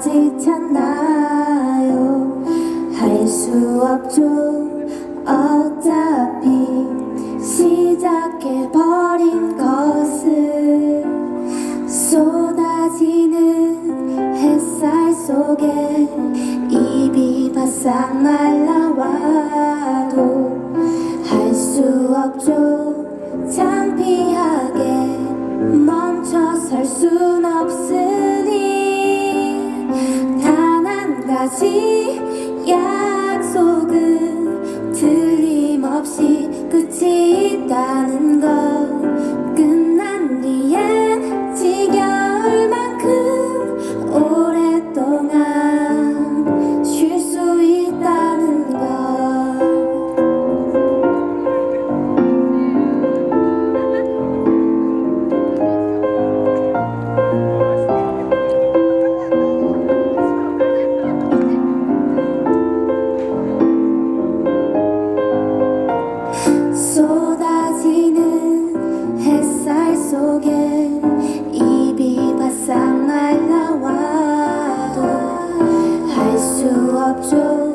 지쳤나요. 할 수 없죠. 어차피 시작해버린 것을 쏟아지는 햇살 속에 입이 바싹 말라와도 할 수 없죠. 창피하게 멈춰 설 순 없으 약속은 So.